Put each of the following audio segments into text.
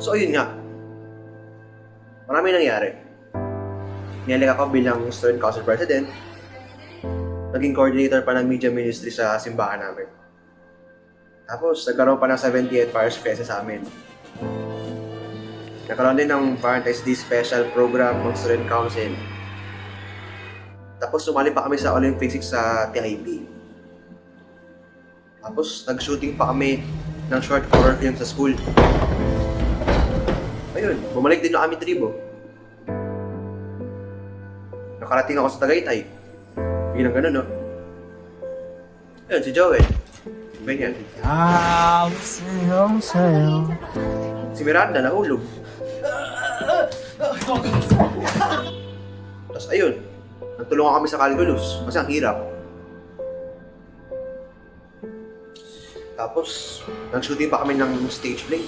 So, ayun nga. Marami nangyari. Nilag ako bilang student council president. Naging coordinator pa ng media ministry sa simbahan namin. Tapos, nagkaroon pa ng 78 Parish Fiesta sa amin. Nagkaroon din ng Valentine's Day special program ng student council. Tapos, sumali pa kami sa Olympics sa TIP. Tapos, nag-shooting pa kami ng short horror film sa school. Ayun, bumalik din na kami tribo. Nakarating ako sa Tagaytay. Yun ang ganun, no? Ayun, si Joel. Ganyan. Ang sayo sayo. Si Miranda, nahulog. Tapos ayun, nagtulungan kami sa Calculus kasi ang hirap. Tapos, nag-shooting pa kami ng stage play.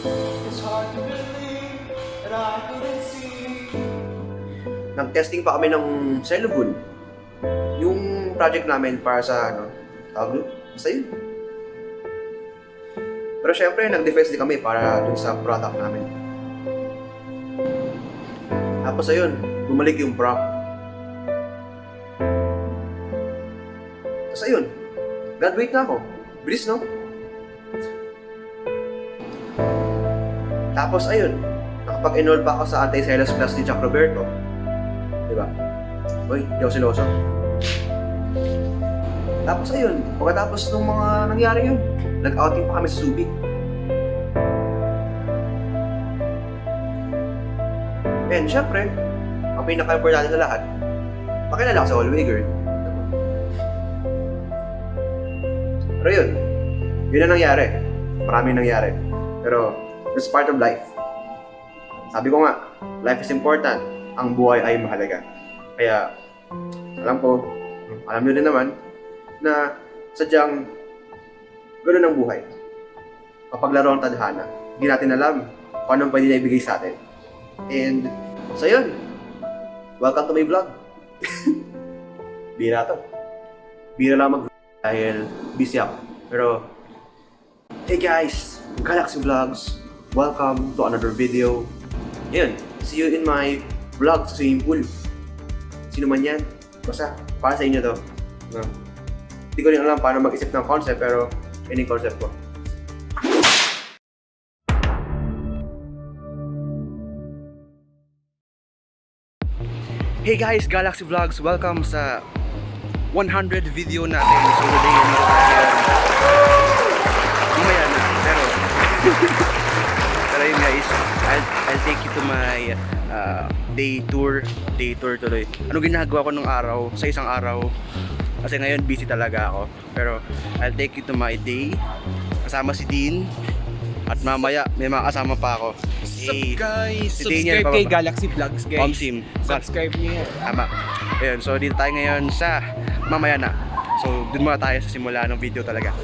Nag-testing pa kami ng Cellugun. Yung project namin para sa ano, tawag doon? Basta yun. Pero syempre, nag-defense din kami para dun sa product namin. Tapos ayun, bumalik yung prop. Tapos ayun, graduate na ako. Bilis, no? Tapos ayun, nakapag-enroll pa ako sa anti-celos class ni Jack Roberto. Di ba? Uy, di ako siloso. Tapos ayun, pagkatapos ng mga nangyari yun, nag-outing pa kami sa Subic. And syempre, ang pinaka-importante sa lahat, makilala ko sa Hallway Girl. Pero yun, yun ang nangyari. Maraming nangyari. Pero, it's part of life. Sabi ko nga, life is important. Ang buhay ay mahalaga. Kaya, alam ko, alam nyo din naman, na sadyang ganoon ang buhay. Kapag laro ang tadhana, hindi natin alam kung anong pwede na ibigay sa atin. And, so yun. Welcome to my vlog. Bira to. Bira lang mag dahil busy ako. Pero, hey guys! Galaxy Vlogs! Welcome to another video. Yun, see you in my vlog sa swimming pool. Sino man yan? Basta, para sa inyo to. No? Hindi ko rin alam paano mag-isip ng concept, pero yun yung concept ko. Hey guys, Galaxy Vlogs, welcome sa 100 video natin. So today, ano tayo? Mamaya na, pero take you to my uh, day tour. Day tour tuloy. Ano ginagawa ko nung araw, sa isang araw? Kasi ngayon busy talaga ako. Pero I'll take you to my day. Kasama si Dean. At mamaya, may mga kasama pa ako. Hey, guys? si Subscribe kay. Galaxy Vlogs guys. Omsim. Subscribe niyo yan. Tama. Ayun, so dito tayo ngayon sa mamaya na. So, dun muna tayo sa simula ng video talaga.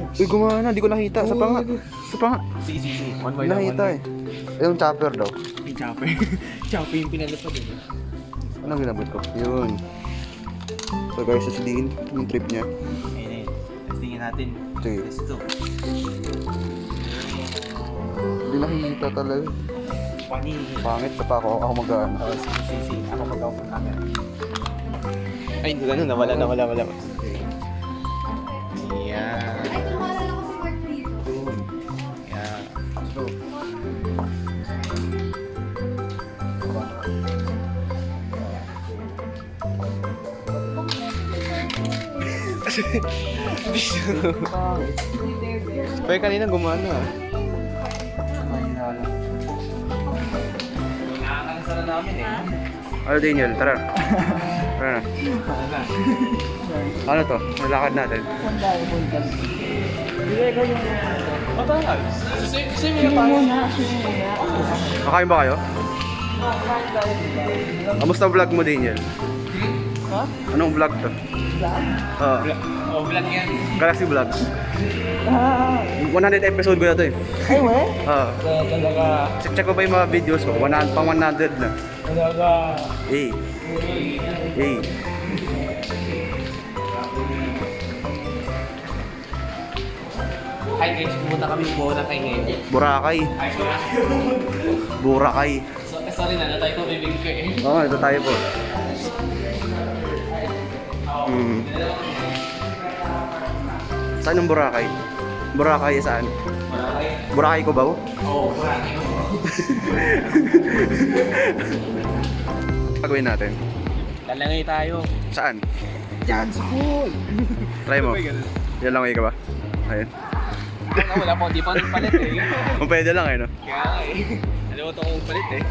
Uy, gumana, di ko nakita. Sa panga. Sa panga. Si, si, si. One by Nakita eh. Yung chopper daw. Yung chopper. chopper yung pinalapad eh. Anong ginabot ko? Yun. So guys, sa si Dean, yung trip niya. Ayun eh. Testingin natin. Sige. Let's do. Hindi nakikita talaga. Funny. Pangit pa pa ako. Ako mag-ano. Oh, si, si, si. Ako camera. Ay, ano, nawala, nawala, wala. Yeah. Pero kanina gumana ah. Nakakalansa na namin eh. ano din yun? Tara. Tara na. Ano to? Nalakad natin. Matagal. Same yung tayo. Kakain ba kayo? Kamusta vlog mo yun? Ha? Anong vlog to? Oo. Oh, vlog yan. Galaxy Vlogs. 100 episode ko na to eh. Ay, we? Oo. Talaga. Check, check ko ba yung mga videos ko? 100, pang 100 na. Talaga. Hey. Hey. Hi guys, pumunta kami buona kay ngayon. Boracay. Hi guys. Boracay. So, eh, sorry na, natay ko bibig ko eh. Oo, ito tayo po. Hmm. Saan yung Boracay? Boracay saan? Boracay ko ba? Oo, oh, Boracay. Pagawin natin. Lalangay tayo. Saan? Yan, sa pool! Try mo. Lang ka ba? Ayun. Wala pa, di pa palit eh. Kung pwede lang eh, no? Kaya nga eh. Ito kung palit eh.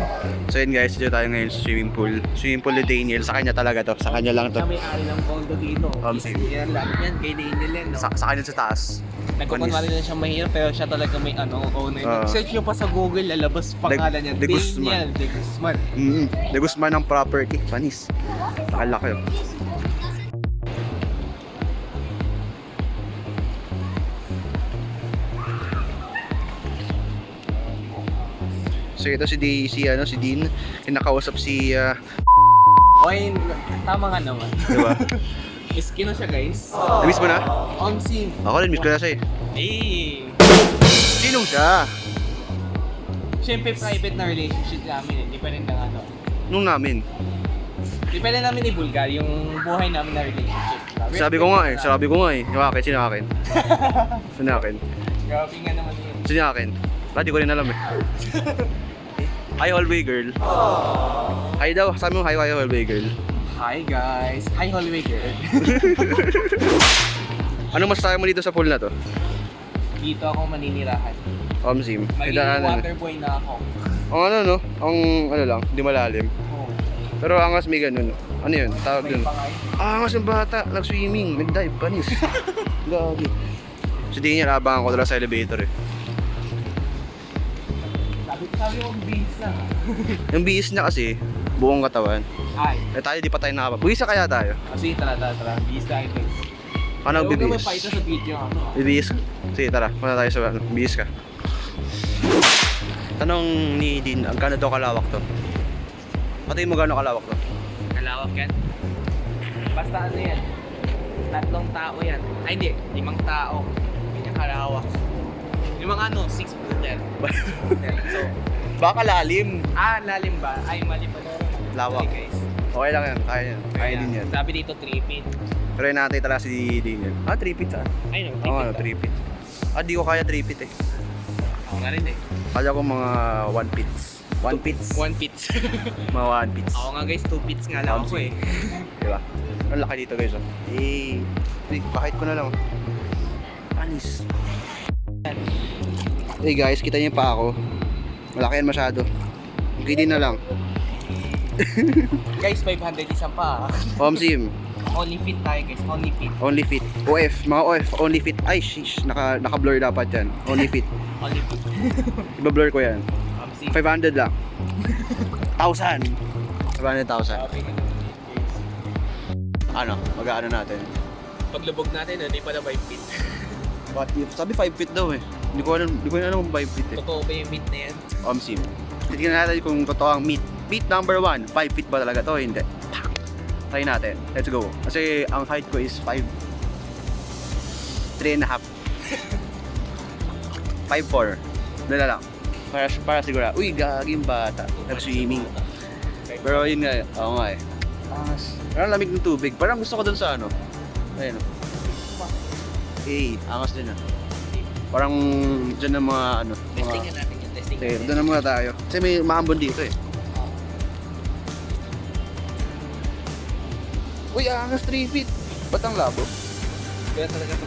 So yun guys, dito tayo ngayon sa swimming pool. Swimming pool ni Daniel. Sa kanya talaga to. Sa kanya lang to. Kami ari ng condo dito. Um, same. Yan lang. Yan, kay Daniel yan. No? Sa, sa kanya sa taas. Nagkukunwari na siya mahirap pero siya talaga may ano, owner. Ah. Search nyo pa sa Google, lalabas pangalan niya. De Guzman. Daniel De Guzman. Mm-hmm. De Guzman ng property. Panis. Nakalaki yun. So ito si D, si ano si Dean, kinakausap si ah, O yun, tama nga naman. di ba? Miss Kino siya guys. Na-miss mo na? On scene. Ako rin, miss ko na siya eh. Eh. Sino siya? Siyempre private na relationship namin eh. Di pa rin lang ano. Nung namin. Di pa rin namin i-vulgar yung buhay namin na relationship. Sabi ko nga eh, sabi ko nga eh. Yung akin, sino akin? Sino akin? Grabe nga naman yun. Sino akin? Wala, di ko rin alam eh. Hi, hallway girl. Hi daw, sabi mo hi, hi, hallway girl. Hi guys. Hi Holloway girl. Ano masasabi mo dito sa pool na to? Dito ako maninirahan. Omsim. Magiging waterboy na ako. Ang ano no? Ang ano lang, di malalim. Oh. Pero angas may ganun. Ano yun? Tawag pangay. Ah, angas yung bata. Nag-swimming. Nag-dive. Panis. Gagi. So di niya abangan ko talaga sa elevator eh. Sabi, ko bihis lang. Yung bihis niya kasi, buong katawan. Ay. Eh tayo di pa tayo nakapa. Buwisa kaya tayo? Kasi tara, tara, tara. Bihis lang ito. Ano Huwag naman bibihis? pa ito sa video. Ano? Bibihis ka? Sige tara, muna tayo sa ano. Bihis ka. Tanong ni Dean, ang kano daw kalawak to? Pati mo gano'ng kalawak to? Kalawak yan. Basta ano yan. Tatlong tao yan. Ay hindi, limang tao. Hindi niya kalawak. Limang ano, six footer. so, Baka lalim. ah, lalim ba? Ay, mali pa na. Lawak. Sorry, guys. Okay lang yan, kaya yan. Kaya din yan. Sabi dito, 3 feet. Pero yun natin talaga si yan. Ah, 3 feet ah. Ay, no, 3 Oo, feet. ano, 3 feet. Ah, di ko kaya 3 feet eh. Ako nga rin eh. Kaya ko mga 1 feet. 1 feet. 1 feet. Mga 1 feet. ako nga guys, 2 feet nga lang ako eh. Diba? Ang laki dito guys oh. Eh, bakit ko na lang. Panis. Hey guys, kita niyo pa ako. Malaki yan masyado. Din na lang. Guys, 500 isang pa. Home sim, Only fit tayo guys, only fit. only fit. OF, mga OF, only fit. Ay, shish, naka, naka-blur dapat yan. Only fit. Only fit. Iba-blur ko yan. Um, see. 500 lang. 1,000. 500,000. Sabi ko naman, guys. Ano, mag-ano natin. Paglubog natin, hindi pala 5 feet. What if? Sabi 5 feet daw eh. Hindi ko alam, hindi ko alam kung 5 feet eh. Totoo ba yung meat na yan? Home sim. Tignan natin kung totoo ang meat. Meat number 1, 5 feet ba talaga to? Hindi. Pak! Try natin. Let's go. Kasi ang height ko is 5. 3 and a half. 5'4". Doon na lang. Para, para sigura. Uy, gaging bata. Nag-swimming. Pero yun nga, oo nga eh. Angas. Parang lamig ng tubig. Parang gusto ko dun sa ano. Ayun. Eh, angas din ah. Parang dyan ang mga ano. Testing mga- na natin yun, testing Okay, natin. doon na muna tayo. Kasi may maambon dito eh. Uy, angas 3 feet. Ba't ang labo? Kaya talaga ito.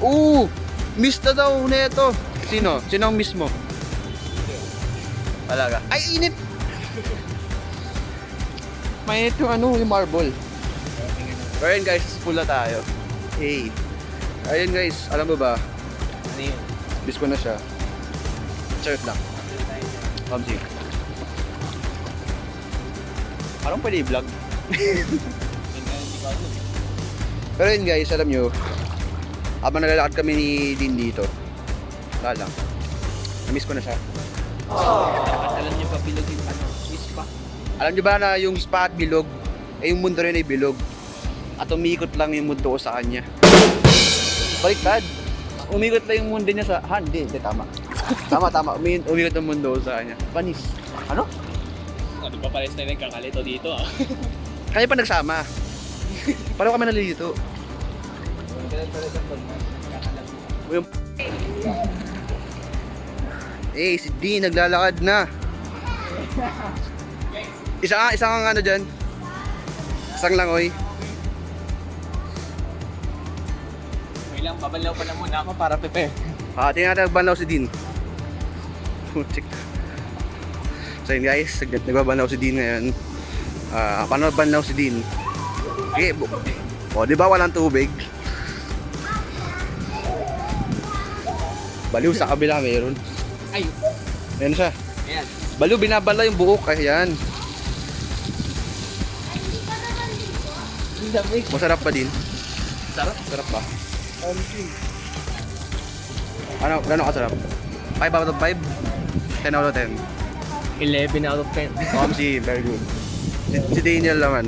Oo! Miss na daw neto. Sino? Sino ang miss mo? Talaga. Ay, init! Mainit yung ano, yung marble. Pero yun guys, full na tayo. Hey. Ayun guys, alam mo ba? Ano yun? Miss ko na siya. Surf lang. Kamsi. Parang pwede i-vlog. Pero yun guys, alam nyo, habang naglalakad kami ni Dean dito, wala lang. Na-miss ko na siya. Tapos alam niyo pa bilog yung ano, Swiss pa. Alam nyo ba na yung spa at bilog, eh yung mundo rin ay bilog. At umikot lang yung mundo ko sa kanya. Baliktad. Umikot lang yung mundo niya sa... Ha, hindi, hindi, tama. tama, tama. Umi- umikot ang mundo sa kanya. Panis. Ano? Ano ba pares na nagkakalito dito ah? Kaya pa nagsama. Paano kami nalilito? Yung... Eh, si D naglalakad na. Isa nga, isa nga ano dyan. Isang langoy. Lang, babalaw pa na muna ako para prepare. Ah, tingnan natin nagbanlaw si Dean. Putik. So yun guys, nag- nagbabanlaw si Dean ngayon. Ah, paano banlaw si Dean? Okay, bu- o, di ba walang tubig? Baliw sa kabila meron. Ay, Ayan siya. ayan. Baliw, binabala yung buhok. Ayan. Dami. Masarap pa din. Sarap. Sarap ba? Ano, gano'ng kasarap? 5 out of 5? 10 out of 10. 11 out of 10. Omsi, very good. Si, si Daniel naman.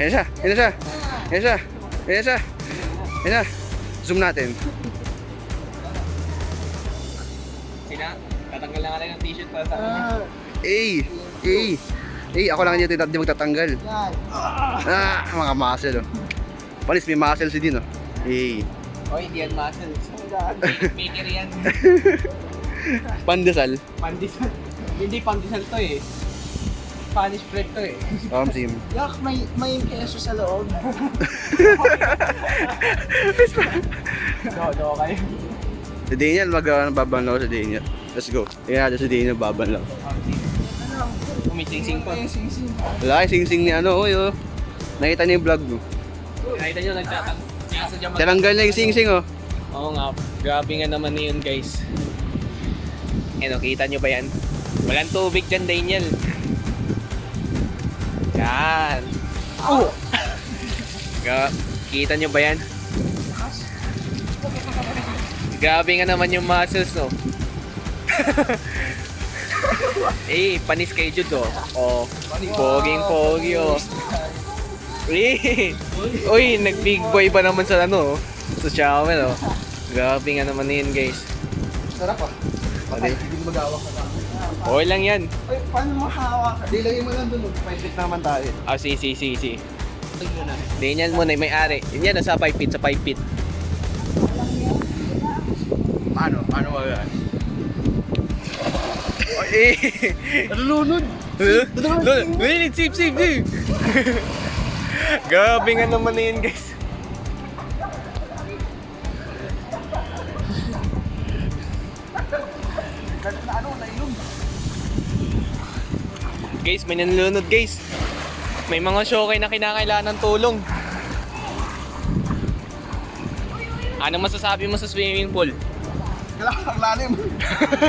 Ayan siya, ayan siya. Ayan siya, ayan siya. Ayan siya. Zoom natin. Sina, tatanggal lang natin ng t-shirt para sa kanya. Ay! Ay! Ay, ako lang hindi, hindi magtatanggal. Ah, mga muscle oh. Panis, may muscle si Din oh. Ay. Oy, hindi yan muscles. Maker yan. Pandesal. Pandesal. Hindi pandesal to eh. Spanish bread to eh. Omsi. Yak, may, may keso sa loob. do, do kayo. Si Daniel, mag uh, babanlaw si Daniel. Let's go. Tingnan natin si Daniel babanlaw. Umising-sing pa. Wala sing-sing ni ano, oy oh. Nakita niyo yung vlog mo. Nakita nyo, mag- Tinanggal na yung sing-sing oh. Oo nga, grabe nga naman yun guys. Ano, kita nyo ba yan? Walang tubig dyan, Daniel. Yan. Oh! Kita nyo ba yan? Grabe nga naman yung muscles, no? eh, panis kay Jude, oh. Oh, poging pogi, oh. Eh, Uy, nag-big boy pa naman sa ano, sa shower, oh. Grabe nga naman yun, guys. Sarap ah. Okay. Hindi mo magawak ka lang. Okay lang yan. Ay, paano mo hawak? Hindi, lagay mo lang dun. May fit naman tayo. Ah, si, si, si, si. Ganyan mo na, may ari. Yun yan, sa 5 feet, sa 5 feet. Paano? Paano ba yan? Eh. Nalulunod! Lol, wait, sip, sip, sip. Grabe nga naman na yun, guys. Guys, may nanlunod, guys. May mga showkay na kinakailangan ng tulong. Ano masasabi mo sa swimming pool? Ang lalim.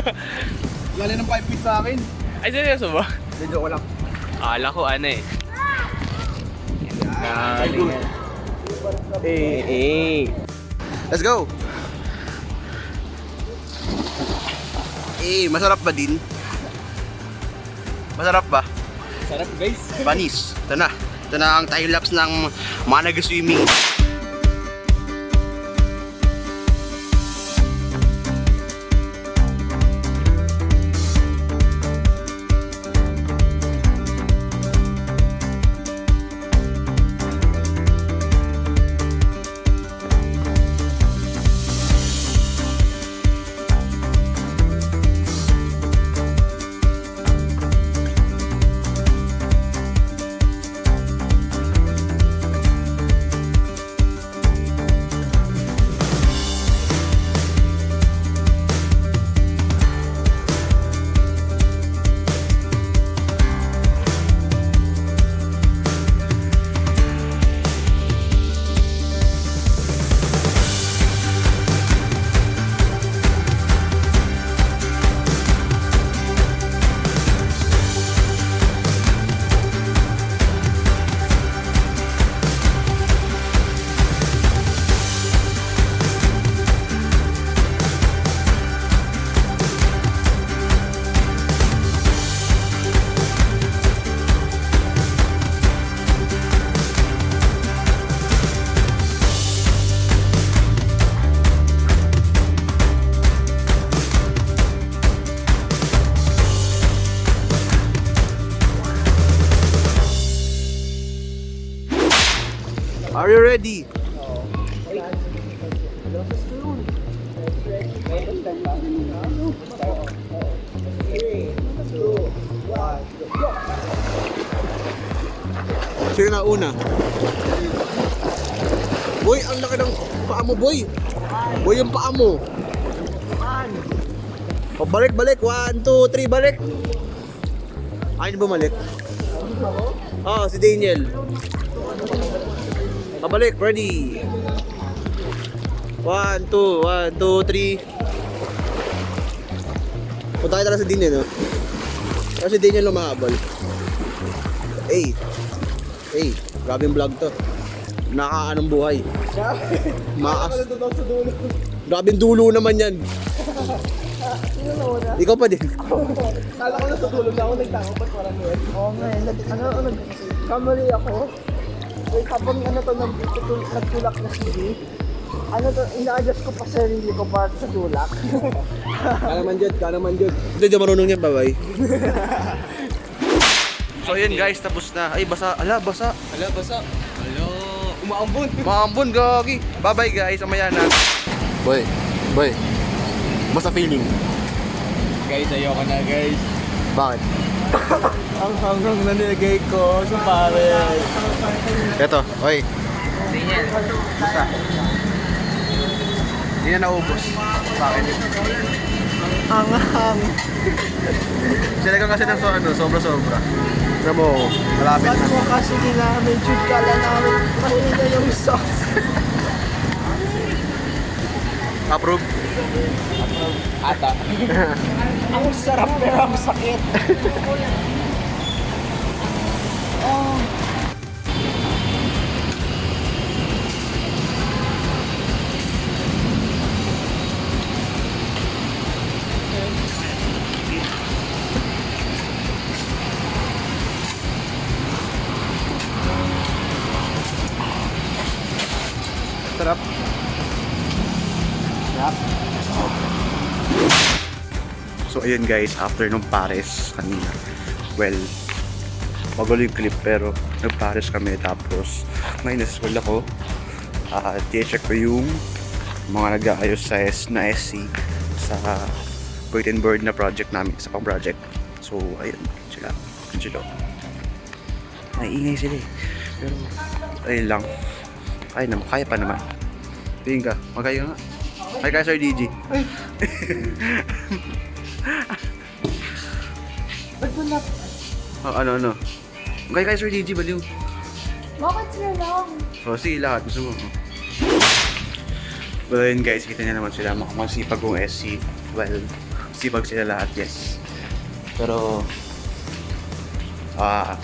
lalim ng 5 feet sa akin. Ay, seryoso ba? Medyo ko lang. Akala ko ano eh. Good. Eh, eh. Let's go! Eh, masarap ba din? Masarap ba? Sarap guys. Panis. Ito na. Ito na ang time lapse ng mga nag-swimming. Una? Boy, ang laki ng paa mo, boy. Boy, yung paa mo. O, balik, balik. One, two, three, balik. Ayaw bumalik. Oo, oh, si Daniel. Pabalik, ready. One, two, one, two, three. Punta tayo talaga sa Daniel, no? Kasi si Daniel lumahabol. Hey, hey, grabe yung vlog to. Nakaanong buhay. Maas. Grabe yung dulo naman yan. Ikaw pa din. Kala ko na sa tulog na ako nagtango, ba't parang yun? Oo nga eh, nag, ano, nag, kamali ako. Wait, habang ano to, nag, tutul- nagtulak na CD, ano to, ina-adjust ko pa sarili ko para sa tulak. Kala man dyan, kala man dyan. Hindi, di marunong yan, bye-bye. So ayun guys, tapos na. Ay, basa. Ala, basa. Ala, basa. Ala, umaambon. Maambon, gagi. Bye-bye guys, amaya na. Boy, boy. Basta feeling. Guys, ayoko na guys. Bakit? Ang hanggang na nilagay ko sa pare. Eto, oy. Hindi na naubos. Sa akin. Ang hang. Sila ka kasi ng so, ano, sobra-sobra. Pero mo, malapit Ba't na. mo kasi nila medyo kala namin mahina yung sauce. Approve? Ata. Ang sarap pero ang sakit. So ayun guys, after nung Paris kanina, well, magulo yung clip pero nag-Paris kami tapos nasa school ako. Uh, check ko yung mga nag-aayos sa S na SC sa Bulletin Board na project namin, sa pang project. So ayun, sila, sila. Naiingay sila eh. Pero ayun lang. Kaya naman, kaya pa naman. Tingin ka, magkaya nga. Hi ka Sir DG. Ba't mo na... Oh, ano, ano? Magkaya kay Sir DG, baliw. Bakit sila lang? O, sige, lahat. Gusto mo. oh. Well, yun guys, kita niya naman sila. Masipag kong SC. Well, sipag sila lahat, yes. Pero, ah,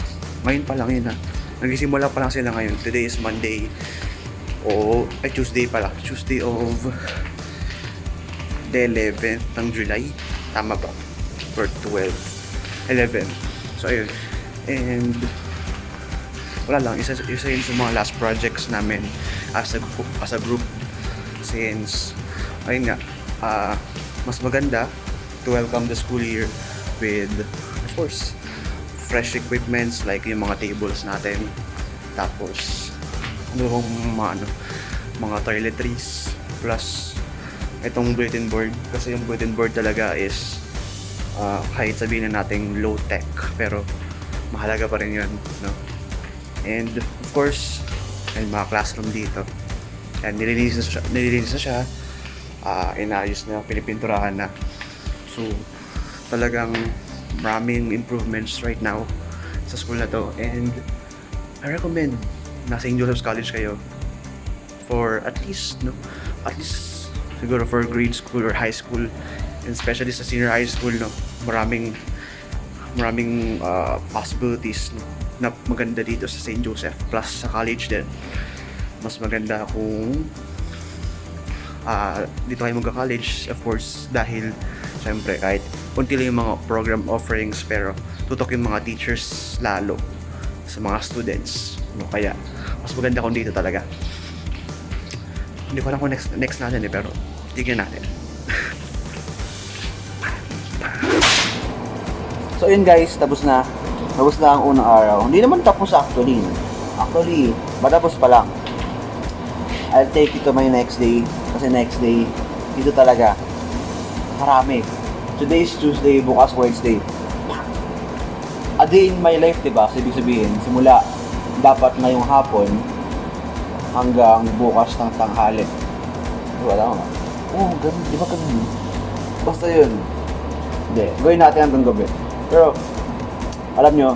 ngayon pa lang yun ha. Nagisimula pa lang sila ngayon. Today is Monday. O, ay Tuesday pala. Tuesday of the 11th ng July. Tama ba? Or 12. 11. So, ayun. And, wala lang. Isa, isa yun sa mga last projects namin as a, as a group. Since, ayun nga, ah, mas maganda to welcome the school year with, of course, fresh equipments like yung mga tables natin. Tapos, ano mga, ano, mga toiletries. Plus, itong bulletin board. Kasi yung bulletin board talaga is ah, kahit sabihin na nating low tech pero mahalaga pa rin yun no? and of course may mga classroom dito and nililinis na siya, nililinis na siya ah, inayos na pinipinturahan na so talagang maraming improvements right now sa school na to and I recommend na St. Joseph's College kayo for at least no at least siguro for grade school or high school and especially sa senior high school no maraming maraming uh, possibilities na maganda dito sa St. Joseph plus sa college din mas maganda kung ah dito kayo magka-college of course dahil syempre kahit kunti lang yung mga program offerings pero tutok yung mga teachers lalo sa mga students no kaya mas maganda kung dito talaga hindi ko alam kung next, next natin eh pero tignan natin So yun guys, tapos na. Tapos na ang unang araw. Hindi naman tapos actually. Actually, matapos pa lang. I'll take you to my next day. Kasi next day, dito talaga. Marami. Today is Tuesday, bukas Wednesday. A day in my life, di ba? So, ibig sabihin, simula dapat ngayong hapon hanggang bukas ng tanghali. Di ba? Oo, oh, ganun. Di ba ganun? Basta yun. Hindi. Gawin natin hanggang gabi. Pero, alam nyo,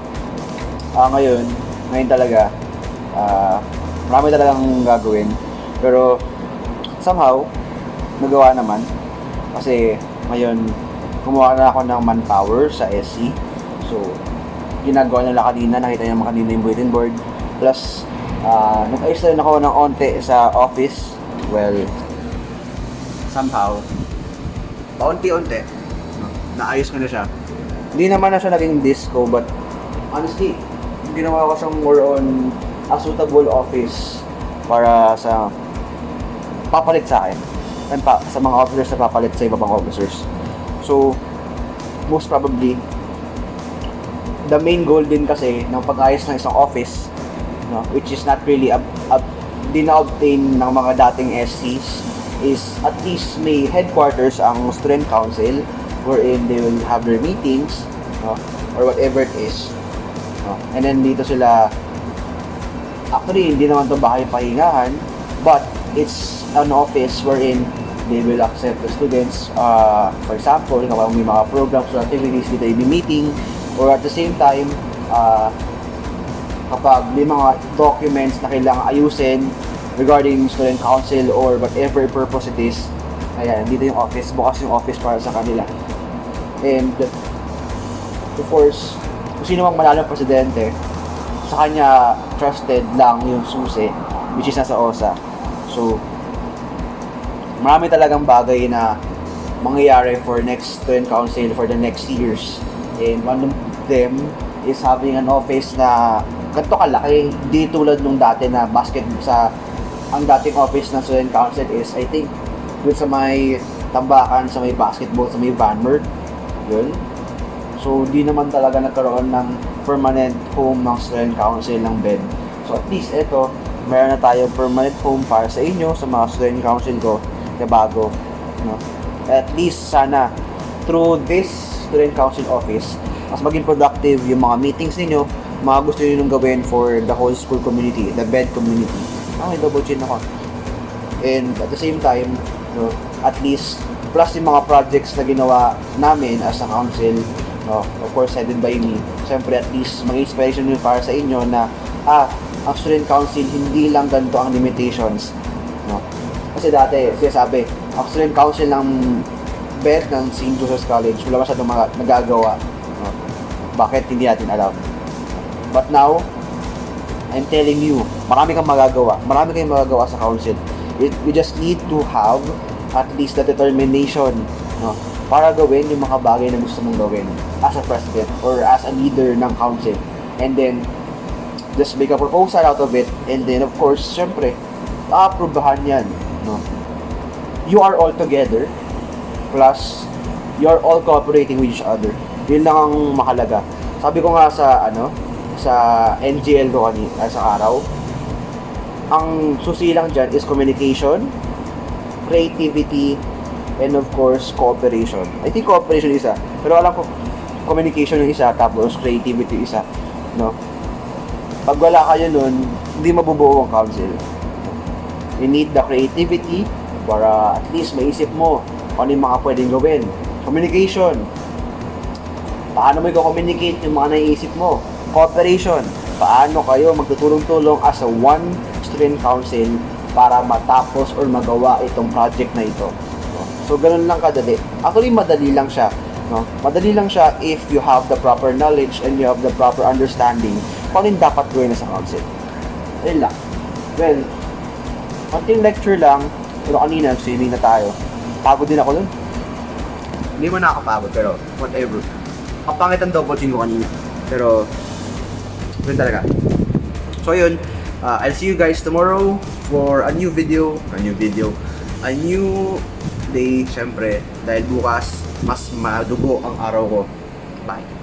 ah ngayon, ngayon talaga, ah marami talagang gagawin. Pero, somehow, nagawa naman. Kasi, ngayon, kumuha na ako ng manpower sa SC. So, ginagawa nila kanina, nakita niyo naman kanina yung bulletin board. Plus, ah nag-ayos na ako ng onte sa office. Well, somehow, Paunti-unti, naayos ko na siya. hindi naman na siya naging disco, but honestly, ginawa ko siyang more on a suitable office para sa papalit sa akin. And pa, sa mga officers na papalit sa iba pang officers. So, most probably, the main goal din kasi ng pag-ayos ng isang office, no, which is not really up, up, di na-obtain ng mga dating SCs, is at least may headquarters ang student council wherein they will have their meetings no, or whatever it is. No? And then dito sila actually hindi naman to bahay pahingahan but it's an office wherein they will accept the students uh, for example kapag may mga programs or activities dito i-meeting or at the same time uh, kapag may mga documents na kailangan ayusin regarding student council or whatever purpose it is ayan, dito yung office bukas yung office para sa kanila. And of course kung sino mang manalo presidente sa kanya trusted lang yung susi which is nasa OSA so marami talagang bagay na mangyayari for next student council for the next years. And one of them is having an office na ganito kalaki di tulad nung dati na basket sa ang dating office ng student council is I think dun sa may tambakan sa may basketball sa may Vanward yun So, di naman talaga nagkaroon ng permanent home ng student council ng bed. So, at least ito, meron na tayo permanent home para sa inyo, sa mga student council ko, na bago. No? At least, sana, through this student council office, mas maging productive yung mga meetings ninyo, mga gusto nyo nung gawin for the whole school community, the bed community. Ah, may double chin ako. And at the same time, no, at least, plus yung mga projects na ginawa namin as a council, no, of course headed by me. Siyempre at least mag inspiration yun para sa inyo na ah, ang student council hindi lang ganito ang limitations. No? Kasi dati, sinasabi, ang student council ng BED ng St. Joseph's College, wala masyadong mga nagagawa. No? Bakit hindi natin alam? But now, I'm telling you, marami kang magagawa. Marami kayong magagawa sa council. It, you just need to have at least the determination no, para gawin yung mga bagay na gusto mong gawin as a president or as a leader ng council. And then, just make a proposal out of it. And then, of course, syempre, aaprubahan yan. No? You are all together. Plus, you are all cooperating with each other. Yun lang ang mahalaga. Sabi ko nga sa, ano, sa NGL ko kanina, sa araw, ang susi lang dyan is communication, creativity, and of course, cooperation. I think cooperation isa. Pero alam ko, communication yung isa, tapos creativity isa. No? Pag wala kayo nun, hindi mabubuo ang council. You need the creativity para at least maisip mo ano yung mga pwedeng gawin. Communication. Paano mo i-communicate yung mga naiisip mo? Cooperation. Paano kayo magtutulong-tulong as a one student council para matapos or magawa itong project na ito. So, ganun lang kadali. Actually, madali lang siya. No? Madali lang siya if you have the proper knowledge and you have the proper understanding kung ano dapat gawin sa council. Ayun lang. Well, konting lecture lang, pero kanina, swimming na tayo. Pagod din ako dun. Hindi mo nakakapagod, pero whatever. Ang pangit ang double chin ko kanina. Pero, yun talaga. So yun, uh, I'll see you guys tomorrow for a new video, a new video, a new day, syempre, dahil bukas, mas madugo ang araw ko. Bye.